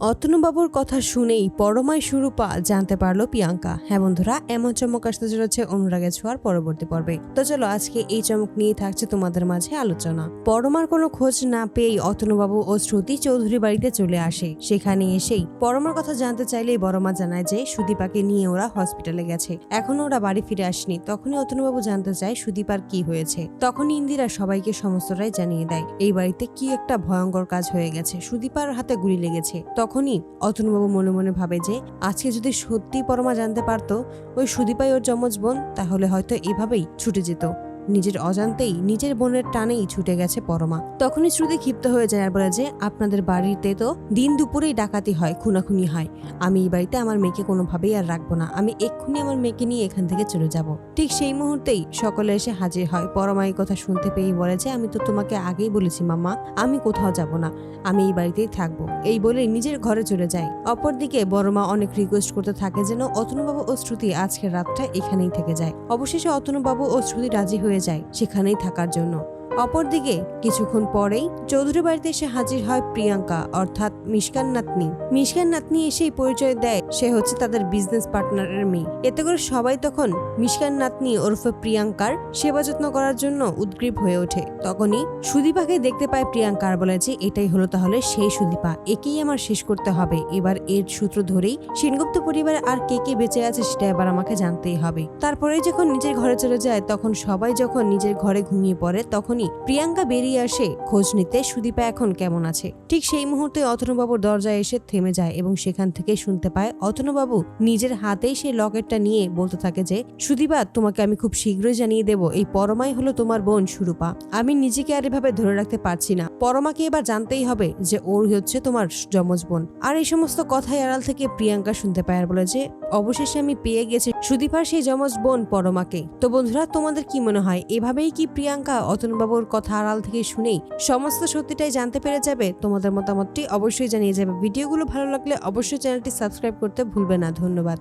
অতনুবাবুর কথা শুনেই পরমায় সুরূপা জানতে পারল প্রিয়াঙ্কা। হ্যাঁ বন্ধুরা, এমন চমক আসতে চলেছে অনুরাগের ছোঁয়ার পরবর্তী পর্বে। তো চলো, আজকে এই চমক নিয়ে থাকছে তোমাদের মাঝে আলোচনা। পরমার কোনো খোঁজ না পেয়েই অতনুবাবু ও শ্রুতি চৌধুরী বাড়িতে চলে আসে। সেখানে এসেই পরমার কথা জানতে চাইলেই বড়মা জানায় যে সুদীপাকে নিয়ে ওরা হসপিটালে গেছে। এখনও ওরা বাড়ি ফিরে আসেনি। তখনই অতনুবাবু জানতে চায় সুদীপার কি হয়েছে। তখনই ইন্দিরা সবাইকে সমস্তটাই জানিয়ে দেয়। এই বাড়িতে কি একটা ভয়ঙ্কর কাজ হয়ে গেছে। সুদীপার হাতে গুলি লেগেছে। তখনই অতনুবাবু মনে মনে ভাবে যে আজকে যদি সত্যি পরমা জানতে পারতো, ওই সুদীপাই ওর যমজ বোন, তাহলে হয়তো এভাবেই ছুটে যেত। নিজের অজান্তেই নিজের বোনের টানেই ছুটে গেছে পরমা। তখনই শ্রুতি ক্ষিপ্ত হয়ে যায় আর বলে যে, আপনাদের বাড়িতে তো দিন দুপুরেই ডাকাতি হয়, খুনাখুনি হয়। আমি এই বাড়িতে আমার মেয়েকে কোনোভাবেই আর রাখব না। আমি এক্ষুনি আমার মেয়েকে নিয়ে এখান থেকে চলে যাব। ঠিক সেই মুহূর্তেই সকলে এসে হাজির হয়। পরমা এই কথা শুনতে পেয়েই বলে যে, আমি তো তোমাকে আগেই বলেছি মামা আমি কোথাও যাব না। আমি এই বাড়িতেই থাকব। এই বলে নিজের ঘরে চলে যায়। অপরদিকে বড়মা অনেক রিকোয়েস্ট করতে থাকে যেন অতনুবাবু ও শ্রুতি আজকের রাতটা এখানেই থেকে যায়। অবশেষে অতনুবাবু ও শ্রুতি রাজি হয়ে যায় সেখানেই থাকার জন্য। অপরদিকে, কিছুক্ষণ পরেই চৌধুরী বাড়িতে এসে হাজির হয় প্রিয়াঙ্কা, অর্থাৎ মিশকান নাতনি। মিশকান নাতনি এসেই পরিচয় দেয়, সে হচ্ছে তাদের বিজনেস পার্টনারের মেয়ে। এতে করে সবাই তখন মিশকান নাতনি ওরফে প্রিয়াঙ্কার সেবা যত্ন করার জন্য উদ্গ্রীব হয়ে ওঠে। তখনই সুদীপাকে দেখতে পায় প্রিয়াঙ্কা বলে যে, এটাই হলো তাহলে সেই সুদীপা, একেই আমার শেষ করতে হবে। এবার এর সূত্র ধরেই সেনগুপ্ত পরিবারে আর কে কে বেঁচে আছে সেটা এবার আমাকে জানতেই হবে। তারপরে যখন নিজের ঘরে চলে যায়, তখন সবাই যখন নিজের ঘরে ঘুমিয়ে পড়ে, তখনই প্রিয়াঙ্কা বেরিয়ে আসে খোঁজ নিতে। সুদীপা এখন কেমন আছে? ঠিক সেই মুহূর্তে অতনুবাবুর দরজায় এসে থেমে যায় এবং সেখান থেকে শুনতে পায়, অতনুবাবু, নিজের হাতেই সেই লকেটটা নিয়ে বলতে থাকে যে, সুদীপা, তোমাকে আমি খুব শীঘ্রই জানিয়ে দেব। এই পরমাই হলো তোমার বোন সুরূপা। আমি নিজেকে আর এভাবে ধরে রাখতে পারছি না। পরমাকে এবার জানতেই হবে যে ওর হচ্ছে তোমার যমজ বোন। আর এই সমস্ত কথাই আড়াল থেকে প্রিয়াঙ্কা শুনতে পায় আর বলে যে, অবশেষে আমি পেয়ে গেছি সুদীপার সেই যমজ বোন পরমাকে। তো বন্ধুরা, তোমাদের কি মনে হয়? এভাবেই কি প্রিয়াঙ্কা অতনুবাবুর কথা আড়াল থেকে শুনেই সমস্ত সত্যিটাই জানতে পেরে যাবে। তোমাদের মতামতটি অবশ্যই জানিয়ে যাবে। ভিডিওগুলো ভালো লাগলে অবশ্যই চ্যানেলটি সাবস্ক্রাইব করতে ভুলবে না। ধন্যবাদ।